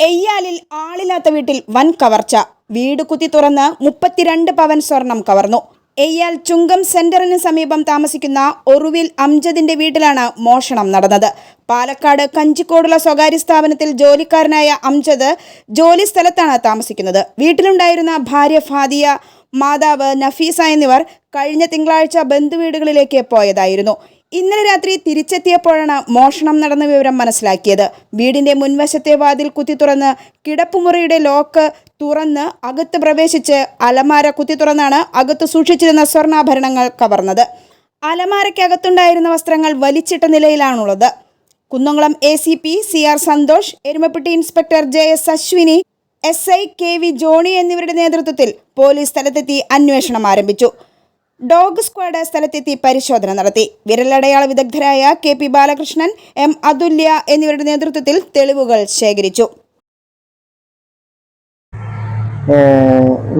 എയ്യാലിൽ ആളില്ലാത്ത വീട്ടിൽ വൻ കവർച്ച. വീട് കുത്തി തുറന്ന് മുപ്പത്തിരണ്ട് പവൻ സ്വർണം കവർന്നു. എയ്യാൽ ചുങ്കം സെന്ററിന് സമീപം താമസിക്കുന്ന ഒറുവിൽ അംജദിന്റെ വീട്ടിലാണ് മോഷണം നടന്നത്. പാലക്കാട് കഞ്ചിക്കോടുള്ള സ്വകാര്യ സ്ഥാപനത്തിൽ ജോലിക്കാരനായ അംജദ് ജോലി സ്ഥലത്താണ് താമസിക്കുന്നത്. വീട്ടിലുണ്ടായിരുന്ന ഭാര്യ ഫാദിയ മാതാവ് നഫീസ എന്നിവർ കഴിഞ്ഞ തിങ്കളാഴ്ച ബന്ധുവീടുകളിലേക്ക് പോയതായിരുന്നു. ഇന്നലെ രാത്രി തിരിച്ചെത്തിയപ്പോഴാണ് മോഷണം നടന്ന വിവരം മനസ്സിലാക്കിയത്. വീടിന്റെ മുൻവശത്തെ വാതിൽ കുത്തി തുറന്ന് കിടപ്പുമുറിയുടെ ലോക്ക് തുറന്ന് അകത്ത് പ്രവേശിച്ച് അലമാര കുത്തി തുറന്നാണ് അകത്ത് സൂക്ഷിച്ചിരുന്ന സ്വർണാഭരണങ്ങൾ കവർന്നത്. അലമാരയ്ക്കകത്തുണ്ടായിരുന്ന വസ്ത്രങ്ങൾ വലിച്ചിട്ട നിലയിലാണുള്ളത്. Kunnamkulam A C P C R Santhosh Erumapetty inspector J S Ashwini S I K V Johnny എന്നിവരുടെ നേതൃത്വത്തിൽ പോലീസ് സ്ഥലത്തെത്തി അന്വേഷണം ആരംഭിച്ചു. ഡോഗ് സ്ക്വാഡ് സ്ഥലത്തെത്തി പരിശോധന നടത്തി. വിരലടയാള വിദഗ്ധരായ K P Balakrishnan M Athulya എന്നിവരുടെ നേതൃത്വത്തിൽ തെളിവുകൾ ശേഖരിച്ചു.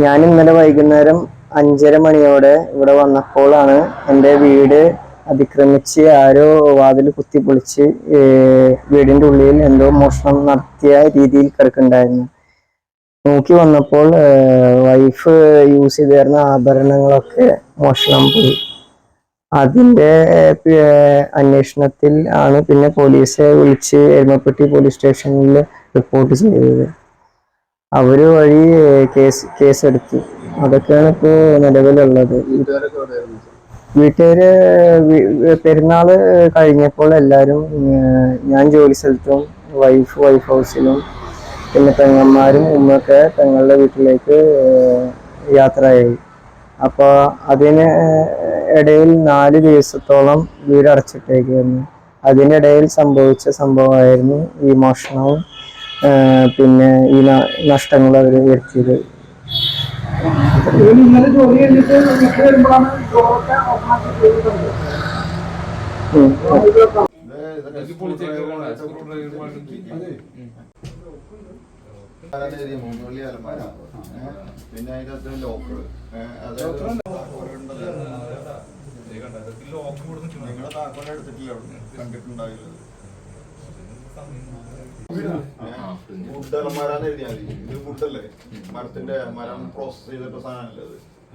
ഞാൻ ഇന്നലെ വൈകുന്നേരം അഞ്ചര മണിയോടെ ഇവിടെ വന്നപ്പോഴാണ് എന്റെ വീട് അതിക്രമിച്ച് ആരോ വാതിൽ കുത്തിപ്പൊളിച്ച് വീടിന്റെ ഉള്ളിൽ എന്തോ മോഷണം നടത്തിയ രീതിയിൽ കിടക്കുന്നുണ്ടായിരുന്നു. നോക്കി വന്നപ്പോൾ വൈഫ് യൂസ് ചെയ്ത് തരുന്ന ആഭരണങ്ങളൊക്കെ മോഷണം പോയി. അതിന്റെ അന്വേഷണത്തിൽ ആണ് പിന്നെ പോലീസെ വിളിച്ച് എരുമപ്പെട്ടി പോലീസ് സ്റ്റേഷനിൽ റിപ്പോർട്ട് ചെയ്തത്. അവർ വഴി കേസ് കേസെടുത്തു. അതൊക്കെയാണ് ഇപ്പോൾ നിലവിലുള്ളത്. വീട്ടുകാര് പെരുന്നാൾ കഴിഞ്ഞപ്പോൾ എല്ലാവരും ഞാൻ ജോലി സ്ഥലത്തും വൈഫ് വൈഫ് ഹൗസിലും പിന്നെ പെങ്ങന്മാരും ഉമ്മയൊക്കെ തങ്ങളുടെ വീട്ടിലേക്ക് യാത്രയായി. അപ്പോൾ അതിന് ഇടയിൽ നാല് ദിവസത്തോളം വീട് അടച്ചിട്ടേക്കായിരുന്നു. അതിനിടയിൽ സംഭവിച്ച സംഭവമായിരുന്നു ഈ മോഷണവും ഏർ പിന്നെ ഈ ന- നഷ്ടങ്ങൾ അവർ വരുത്തിയത്. ഇവൻ മൂന്നുള്ളി അലമാര. പിന്നെ അതിന്റെ അകത്ത് ലോക്കർ അതായത് നിങ്ങളുടെ താക്കോല എടുത്തിട്ടില്ല അവിടെ. കണ്ടിട്ടുണ്ടാവില്ല. വുഡ് അലമാരാന്ന് എഴുതിയാൽ മതി. ഇത് വുഡല്ലേ മരത്തിന്റെ മരം പ്രോസസ് ചെയ്തിട്ട് സാധനമല്ലേ അത്?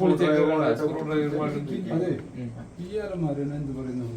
പൊട്ടിച്ച് അതെ. ഈ അലമാരന് എന്ത് പറയുന്നു